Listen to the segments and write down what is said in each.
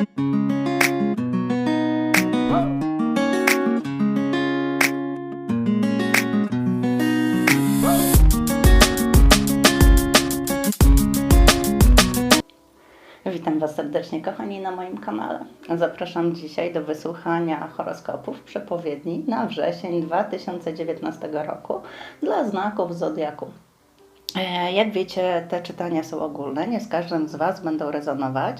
Witam Was serdecznie, kochani, na moim kanale. Zapraszam dzisiaj do wysłuchania horoskopów przepowiedni na wrzesień 2019 roku dla znaków Zodiaku. E, Jak wiecie, te czytania są ogólne, nie z każdym z Was będą rezonować,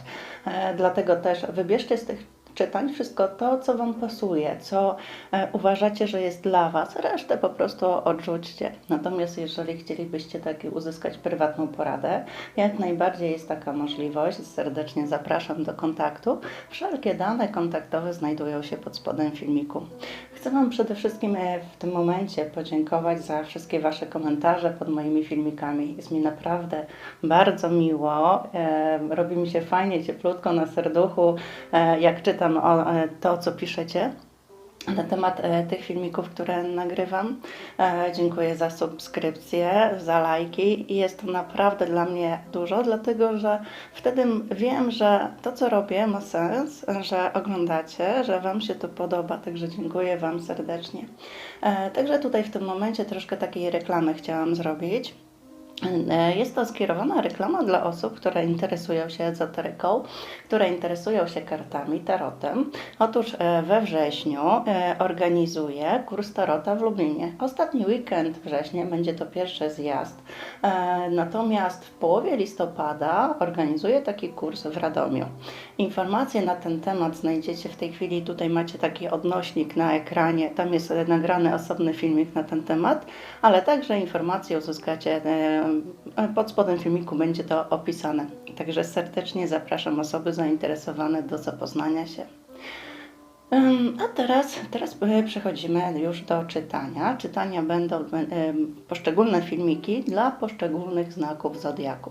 e, dlatego też wybierzcie z tych czytań wszystko to, co Wam pasuje, co e, uważacie, że jest dla Was, resztę po prostu odrzućcie. Natomiast jeżeli chcielibyście taki uzyskać prywatną poradę, jak najbardziej jest taka możliwość, serdecznie zapraszam do kontaktu. Wszelkie dane kontaktowe znajdują się pod spodem filmiku. Chcę Wam przede wszystkim e, w tym momencie podziękować za wszystkie Wasze komentarze pod moimi filmikami. Jest mi naprawdę bardzo miło. E, robi mi się fajnie, cieplutko na serduchu, jak czytam o, e, to, co piszecie na temat e, tych filmików, które nagrywam. E, dziękuję za subskrypcje, za lajki i jest to naprawdę dla mnie dużo, dlatego że wtedy wiem, że to, co robię, ma sens, że oglądacie, że Wam się to podoba, także dziękuję Wam serdecznie. Także tutaj w tym momencie troszkę takiej reklamy chciałam zrobić. E, Jest to skierowana reklama dla osób, które interesują się ezoteryką, które interesują się kartami, tarotem. Otóż e, we wrześniu e, organizuję kurs tarota w Lublinie. Ostatni weekend września będzie to pierwszy zjazd. Natomiast w połowie listopada organizuję taki kurs w Radomiu. Informacje na ten temat znajdziecie w tej chwili. Tutaj macie taki odnośnik na ekranie. Tam jest nagrany osobny filmik na ten temat, ale także informacje uzyskacie pod spodem filmiku będzie to opisane. Także serdecznie zapraszam osoby zainteresowane do zapoznania się. A teraz, teraz e, przechodzimy już do czytania. Czytania będą em, poszczególne filmiki dla poszczególnych znaków zodiaku.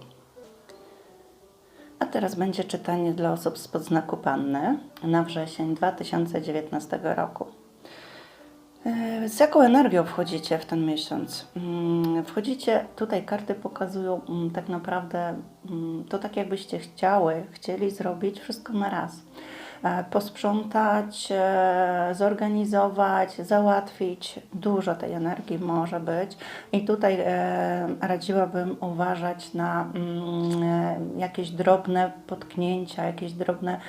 A teraz będzie czytanie dla osób z podznaku Panny na wrzesień 2019 roku. E, Z jaką energią wchodzicie w ten miesiąc? Mm, Wchodzicie, tutaj karty pokazują mm, tak naprawdę mm, to tak jakbyście chciały, chcieli zrobić wszystko na raz. E, Posprzątać, e, zorganizować, załatwić. Dużo tej energii może być i tutaj e, radziłabym uważać na mm, jakieś drobne potknięcia, jakieś drobne,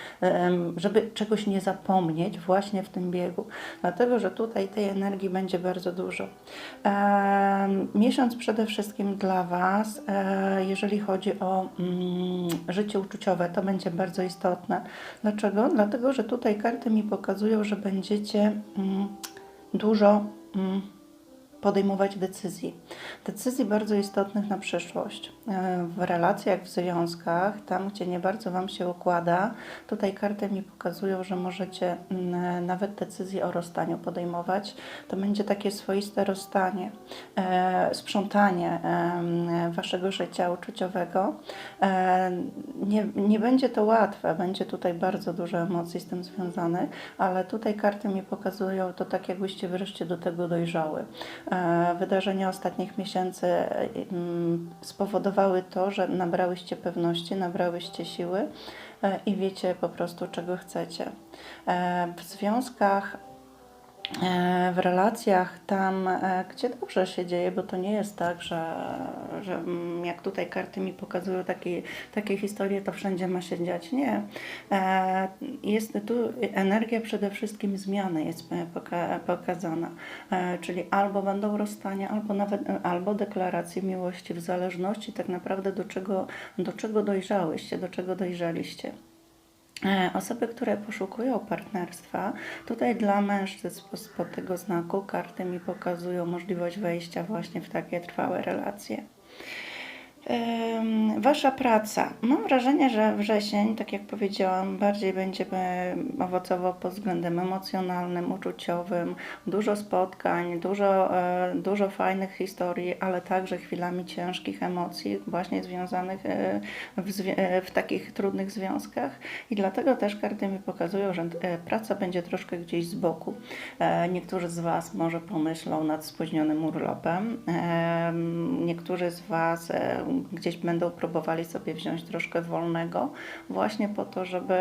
żeby czegoś nie zapomnieć właśnie w tym biegu. Dlatego, że tutaj tej energii będzie bardzo dużo. Miesiąc przede wszystkim dla Was, jeżeli chodzi o mm, życie uczuciowe, to będzie bardzo istotne. Dlaczego? Dlatego, że tutaj karty mi pokazują, że będziecie mm, dużo mm, podejmować decyzji. Decyzji bardzo istotnych na przyszłość. E, W relacjach, w związkach, tam gdzie nie bardzo Wam się układa, tutaj karty mi pokazują, że możecie mm, nawet decyzję o rozstaniu podejmować. To będzie takie swoiste rozstanie, e, sprzątanie Waszego życia uczuciowego. E, Nie, nie będzie to łatwe, będzie tutaj bardzo dużo emocji z tym związanych, ale tutaj karty mi pokazują to tak, jakbyście wreszcie do tego dojrzały. E, Wydarzenia ostatnich miesięcy mm, spowodowały to, że nabrałyście pewności, nabrałyście siły e, i wiecie po prostu, czego chcecie. E, W związkach w relacjach tam, e, gdzie dobrze się dzieje, bo to nie jest tak, że, że mm, jak tutaj karty mi pokazują takie, takie historie, to wszędzie ma się dziać. Nie. E, Jest tu energia przede wszystkim zmiany jest e, poka- pokazana. E, Czyli albo będą rozstania, albo nawet e, albo deklaracje miłości, w zależności tak naprawdę do czego, do czego dojrzałyście, do czego dojrzeliście. E, Osoby, które poszukują partnerstwa, tutaj dla mężczyzn spod tego znaku karty mi pokazują możliwość wejścia właśnie w takie trwałe relacje. Wasza praca. Mam wrażenie, że wrzesień, tak jak powiedziałam, bardziej będzie e, owocowo pod względem emocjonalnym, uczuciowym. Dużo spotkań, dużo, e, dużo fajnych historii, ale także chwilami ciężkich emocji, właśnie związanych e, w, w takich trudnych związkach. I dlatego też karty mi pokazują, że praca będzie troszkę gdzieś z boku. Niektórzy z Was może pomyślą nad spóźnionym urlopem. Em, Niektórzy z Was gdzieś będą próbowali sobie wziąć troszkę wolnego, właśnie po to, żeby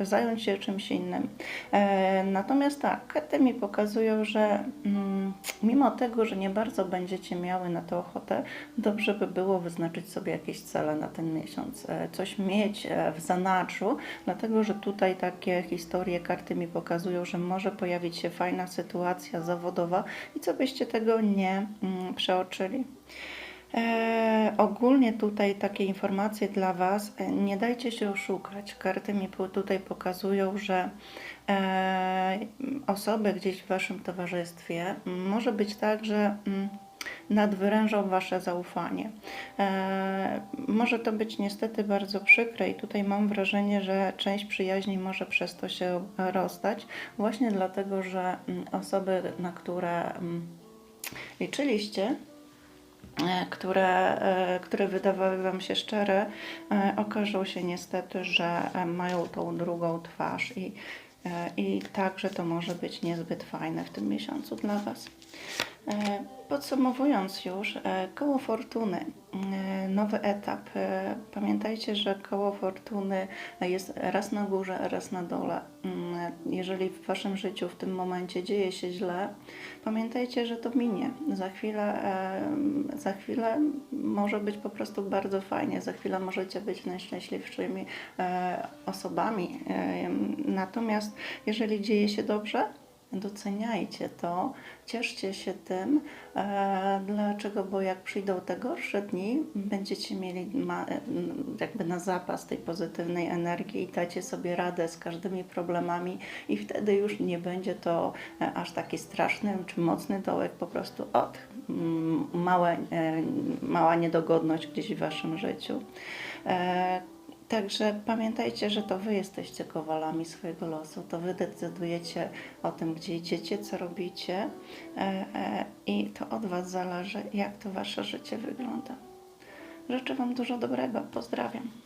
zająć się czymś innym. E, Natomiast tak, karty mi pokazują, że mm, mimo tego, że nie bardzo będziecie miały na to ochotę, dobrze by było wyznaczyć sobie jakieś cele na ten miesiąc, e, coś mieć e, w zanadrzu, dlatego że tutaj takie historie karty mi pokazują, że może pojawić się fajna sytuacja zawodowa i co byście tego nie mm, przeoczyli. E, ogólnie tutaj takie informacje dla Was. E, Nie dajcie się oszukać. Karty mi tutaj pokazują, że e, osoby gdzieś w Waszym towarzystwie może być tak, że mm, nadwyrężą Wasze zaufanie. E, może to być niestety bardzo przykre i tutaj mam wrażenie, że część przyjaźni może przez to się rozstać, właśnie dlatego, że mm, osoby, na które mm, liczyliście, które, e, które wydawały Wam się szczere, e, okażą się niestety, że e, mają tą drugą twarz i, e, i także to może być niezbyt fajne w tym miesiącu dla Was. E, Podsumowując już, e, koło fortuny, e, nowy etap. E, Pamiętajcie, że koło fortuny jest raz na górze, raz na dole. Jeżeli w Waszym życiu w tym momencie dzieje się źle, pamiętajcie, że to minie. Za chwilę, za chwilę może być po prostu bardzo fajnie. Za chwilę możecie być najszczęśliwszymi e, osobami. Natomiast jeżeli dzieje się dobrze, doceniajcie to, cieszcie się tym. E, dlaczego? Bo jak przyjdą te gorsze dni, będziecie mieli e, jakby na zapas tej pozytywnej energii i dacie sobie radę z każdymi problemami i wtedy już nie będzie to e, aż taki straszny czy mocny dołek, po prostu od mm, małe, mała niedogodność gdzieś w Waszym życiu. Także pamiętajcie, że to Wy jesteście kowalami swojego losu, to Wy decydujecie o tym, gdzie idziecie, co robicie e, e, i to od Was zależy, jak to Wasze życie wygląda. Życzę Wam dużo dobrego. Pozdrawiam.